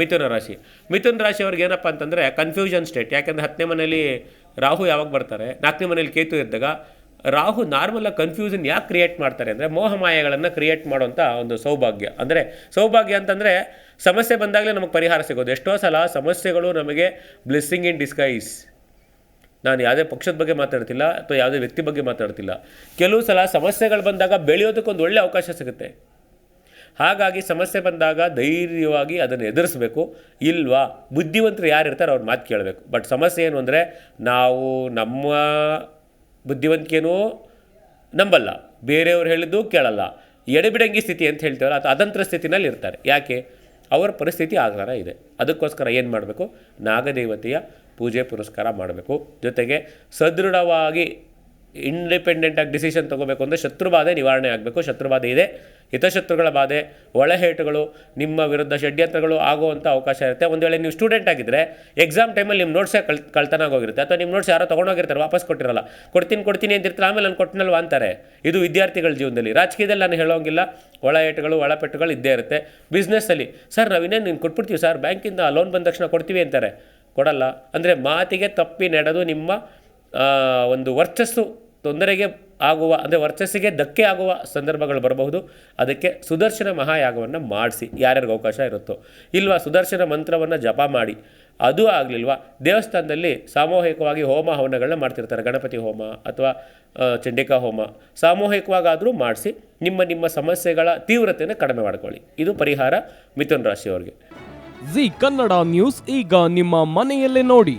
ಮಿಥುನ ರಾಶಿ. ಮಿಥುನ ರಾಶಿಯವ್ರಿಗೆ ಏನಪ್ಪ ಅಂತಂದರೆ ಕನ್ಫ್ಯೂಷನ್ ಸ್ಟೇಟ್ ಯಾಕೆಂದರೆ ಹತ್ತನೇ ಮನೇಲಿ ರಾಹು ಯಾವಾಗ ಬರ್ತಾರೆ? ನಾಲ್ಕನೇ ಮನೇಲಿ ಕೇತು ಇದ್ದಾಗ ರಾಹು ನಾರ್ಮಲಾಗಿ ಕನ್ಫ್ಯೂಷನ್ ಯಾಕೆ ಕ್ರಿಯೇಟ್ ಮಾಡ್ತಾರೆ ಅಂದರೆ ಮೋಹಮಾಯಗಳನ್ನು ಕ್ರಿಯೇಟ್ ಮಾಡುವಂಥ ಒಂದು ಸೌಭಾಗ್ಯ. ಅಂದರೆ ಸೌಭಾಗ್ಯ ಅಂತಂದರೆ ಸಮಸ್ಯೆ ಬಂದಾಗಲೇ ನಮಗೆ ಪರಿಹಾರ ಸಿಗೋದು. ಎಷ್ಟೋ ಸಲ ಸಮಸ್ಯೆಗಳು ನಮಗೆ ಬ್ಲೆಸ್ಸಿಂಗ್ ಇನ್ ಡಿಸ್ಗೈಸ್ ನಾನು ಯಾವುದೇ ಪಕ್ಷದ ಬಗ್ಗೆ ಮಾತಾಡ್ತಿಲ್ಲ ಅಥವಾ ಯಾವುದೇ ವ್ಯಕ್ತಿ ಬಗ್ಗೆ ಮಾತಾಡ್ತಿಲ್ಲ. ಕೆಲವು ಸಲ ಸಮಸ್ಯೆಗಳು ಬಂದಾಗ ಬೆಳೆಯೋದಕ್ಕೊಂದು ಒಳ್ಳೆ ಅವಕಾಶ ಸಿಗುತ್ತೆ. ಹಾಗಾಗಿ ಸಮಸ್ಯೆ ಬಂದಾಗ ಧೈರ್ಯವಾಗಿ ಅದನ್ನು ಎದುರಿಸಬೇಕು. ಇಲ್ವಾ? ಬುದ್ಧಿವಂತರು ಯಾರು ಇರ್ತಾರೆ ಅವ್ರ ಮಾತು ಕೇಳಬೇಕು. ಬಟ್ ಸಮಸ್ಯೆ ಏನು ಅಂದರೆ ನಾವು ನಮ್ಮ ಬುದ್ಧಿವಂತಿಕೆನೂ ನಂಬಲ್ಲ. ಬೇರೆಯವ್ರು ಹೇಳಿದ್ದು ಕೇಳಲ್ಲ. ಎಡೆಬಿಡಂಗಿ ಸ್ಥಿತಿ ಅಂತ ಹೇಳ್ತೇವಲ್ಲ ಅಥವಾ ಅದಂತ್ರ ಸ್ಥಿತಿನಲ್ಲಿ ಇರ್ತಾರೆ. ಯಾಕೆ? ಅವರ ಪರಿಸ್ಥಿತಿ ಆ ಇದೆ. ಅದಕ್ಕೋಸ್ಕರ ಏನು ಮಾಡಬೇಕು? ನಾಗದೇವತೆಯ ಪೂಜೆ ಪುರಸ್ಕಾರ ಮಾಡಬೇಕು. ಜೊತೆಗೆ ಸದೃಢವಾಗಿ ಇಂಡಿಪೆಂಡೆಂಟಾಗಿ ಡಿಸಿಷನ್ ತೊಗೋಬೇಕು ಅಂದರೆ ಶತ್ರುಬಾಧೆ ನಿವಾರಣೆ ಆಗಬೇಕು. ಶತ್ರುಬಾಧೆ ಇದೆ. ಹಿತಶತ್ರುಗಳ ಬಾಧೆ, ಒಳಹೇಟುಗಳು, ನಿಮ್ಮ ವಿರುದ್ಧ ಷಡ್ಯಂತ್ರಗಳು ಆಗುವಂಥ ಅವಕಾಶ ಇರುತ್ತೆ. ಒಂದು ವೇಳೆ ನೀವು ಸ್ಟೂಡೆಂಟ್ ಆಗಿದ್ದರೆ ಎಕ್ಸಾಮ್ ಟೈಮಲ್ಲಿ ನಿಮ್ಮ ನೋಟ್ಸೇ ಕಳ್ ಕಳ್ತನ ಆಗೋಗಿರುತ್ತೆ ಅಥವಾ ನಿಮ್ಮ ನೋಟ್ಸ್ ಯಾರೋ ತೊಗೊಂಡೋಗಿರ್ತಾರೆ, ವಾಪಸ್ ಕೊಟ್ಟಿರಲ್ಲ. ಕೊಡ್ತೀನಿ ಕೊಡ್ತೀನಿ ಅಂತಿರ್ತಾರೆ, ಆಮೇಲೆ ನಾನು ಕೊಟ್ಟನಲ್ವ ಅಂತಾರೆ. ಇದು ವಿದ್ಯಾರ್ಥಿಗಳ ಜೀವನದಲ್ಲಿ. ರಾಜಕೀಯದಲ್ಲಿ ನಾನು ಹೇಳೋಂಗಿಲ್ಲ. ಒಳ ಏಟುಗಳು ಒಳಪೆಟ್ಟುಗಳು ಇದ್ದೇ ಇರುತ್ತೆ. ಬಿಸ್ನೆಸ್ಸಲ್ಲಿ ಸರ್ ನಾವಿನ್ನೇನು ನೀನು ಕೊಟ್ಬಿಡ್ತೀವಿ, ಸರ್. ಬ್ಯಾಂಕಿಂದ ಲೋನ್ ಬಂದ ತಕ್ಷಣ ಕೊಡ್ತೀವಿ ಅಂತಾರೆ. ಕೊಡಲ್ಲ. ಅಂದರೆ ಮಾತಿಗೆ ತಪ್ಪಿ ನಡೆದು ನಿಮ್ಮ ಒಂದು ವರ್ಚಸ್ಸು ತೊಂದರೆಗೆ ಆಗುವ, ಅಂದರೆ ವರ್ಚಸ್ಸಿಗೆ ಧಕ್ಕೆ ಆಗುವ ಸಂದರ್ಭಗಳು ಬರಬಹುದು. ಅದಕ್ಕೆ ಸುದರ್ಶನ ಮಹಾಯಾಗವನ್ನು ಮಾಡಿಸಿ. ಯಾರ್ಯಾರಿಗೆ ಅವಕಾಶ ಇರುತ್ತೋ. ಇಲ್ವಾ, ಸುದರ್ಶನ ಮಂತ್ರವನ್ನು ಜಪ ಮಾಡಿ. ಅದು ಆಗಲಿಲ್ವಾ, ದೇವಸ್ಥಾನದಲ್ಲಿ ಸಾಮೂಹಿಕವಾಗಿ ಹೋಮ ಹವನಗಳನ್ನ ಮಾಡ್ತಿರ್ತಾರೆ. ಗಣಪತಿ ಹೋಮ ಅಥವಾ ಚಂಡಿಕಾ ಹೋಮ. ಸಾಮೂಹಿಕವಾಗಾದರೂ ಮಾಡಿಸಿ, ನಿಮ್ಮ ನಿಮ್ಮ ಸಮಸ್ಯೆಗಳ ತೀವ್ರತೆಯನ್ನು ಕಡಿಮೆ ಮಾಡ್ಕೊಳ್ಳಿ. ಇದು ಪರಿಹಾರ ಮಿಥುನ್ ರಾಶಿಯವರಿಗೆ. ಜಿ ಕನ್ನಡ ನ್ಯೂಸ್, ಈಗ ನಿಮ್ಮ ಮನೆಯಲ್ಲೇ ನೋಡಿ.